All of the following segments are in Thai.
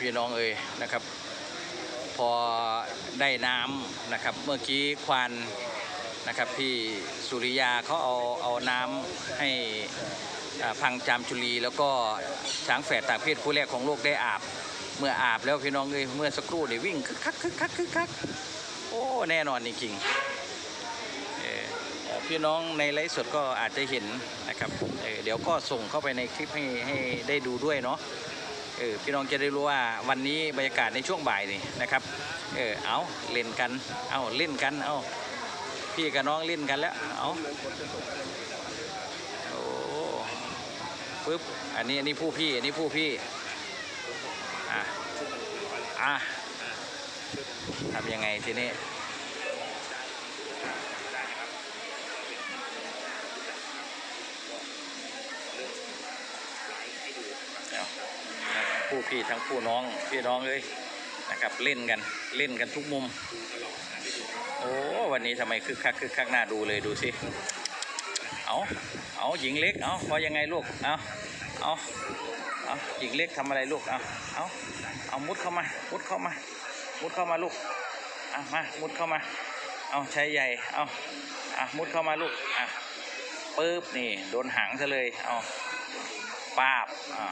พี่น้องเอ่ยนะครับ พอได้น้ำนะครับ เมื่อกี้ควานนะครับพี่สุริยาเขาเอาเอาน้ำให้พังจามจุลีแล้วก็ช้างแฝดต่างเพศคู่แรกของโลกได้อาบ เมื่ออาบแล้วพี่น้องเอ้ยเมื่อสักครู่เนี่ยวิ่งคึกคักคึกคักคึกคักโอ้แน่นอนจริงๆพี่น้องในไลฟ์สดก็อาจจะเห็นนะครับเเดี๋ยวก็ส่งเข้าไปในคลิปให้ให้ได้ดูด้วยเนาะ เออพี่น้องจะได้รู้ว่าวันนี้บรรยากาศในช่วงบ่ายนี่นะครับ เออเอาเล่นกัน เอาเล่นกัน เอาพี่กับน้องเล่นกันแล้ว เอาโอ้ปึ๊บอันนี้อันนี้ผู้พี่อันนี้ผู้พี่อะอะทำยังไงทีนี้ เอา ผู้พี่ทั้งผู้น้องพี่น้องเลยนะครับเล่นกันเล่นกันทุกมุม โอ้วันนี้ทำไมคึกคักคึกคักหน้าดูเลยดูสิเอาเอาหญิงเล็กเอาพอยังไงลูกเอาเอาเอาหญิงเล็กทำอะไรลูกเอาเอาเอามุดเข้ามามุดเข้ามามุดเข้ามาลูกอะมามุดเข้ามาเอาใชายใหญ่เอาอะมุดเข้ามาลูกอะปึ๊บนี่โดนหางซะเลยเอา ป้าบอะ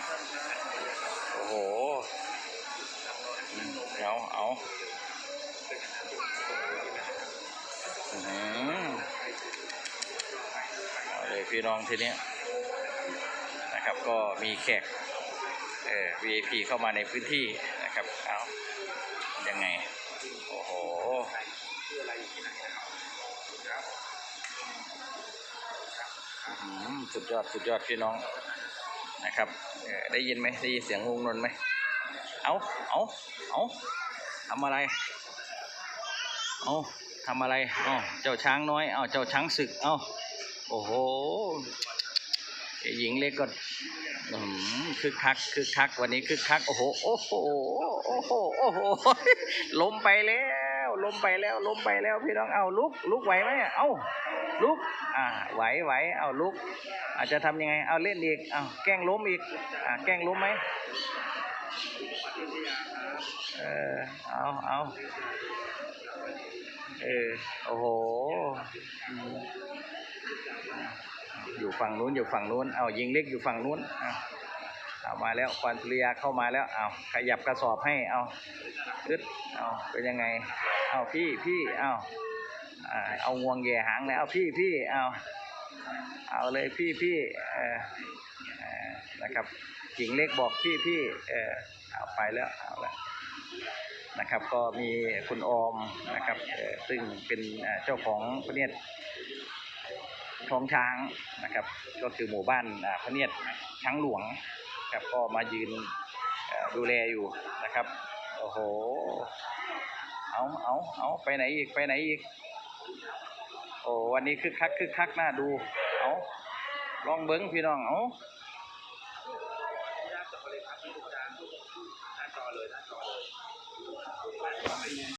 โอ้โหเดี๋ยวเอาอื้อหือเอาเลยพี่น้องทีนี้นะครับก็มีแขกเอ่อ VIP เข้ามาในพื้นที่นะครับเอายังไง โอ้โหอื้อหือสุดยอด สุดยอดพี่น้อง นะครับได้ยินไหมได้ยินเสียงงงนนไหมเอาเอาเอาทำอะไรเอาทำอะไรเอาเจ้าช้างน้อยเอาเจ้าช้างศึกเอาโอ้โหหญิงเล็กก็อื้อหือคึกคักคึกคักวันนี้คึกคักโอ้โหโอ้โหโอ้โหโอ้โหล้มไปแล้ว ล้มไปแล้วล้มไปแล้วพี่น้องเอาลุกลุกไหวไหมเอาลุกอ่าไหวไหวเอาลุก อาจจะทำยังไงเอาเล่นอีกเอาแกล้งล้มอีกอ่าแกล้งล้มไหมเออเอาเอาเออโอ้โหอยู่ฝั่งนู้นอยู่ฝั่งนู้นเอายิงเล็กอยู่ฝั่งนู้นเอา เอามาแล้วควันสุริยาเข้ามาแล้วเอาขยับกระสอบให้เอาอึดเอาเป็นยังไงเอาพี่พี่เอาเอางวงแย่หางเลยเอาพี่พี่เอาเอาเลยพี่พี่เออนะครับหญิงเล็กบอกพี่พี่เออเอาไปแล้วเอาละนะครับก็มีคุณออมนะครับซึ่งเป็นเจ้าของพระเนียดท้องช้างนะครับ ก็คือหมู่บ้านพระเนียดช้างหลวง ครับ ก็มายืนดูแลอยู่นะครับโอ้โหเอาเอาเอาไปไหนอีกไปไหนอีกโอ้วันนี้คึกคักคึกคักน่าดูเอาลองเบิ้งพี่น้องเอา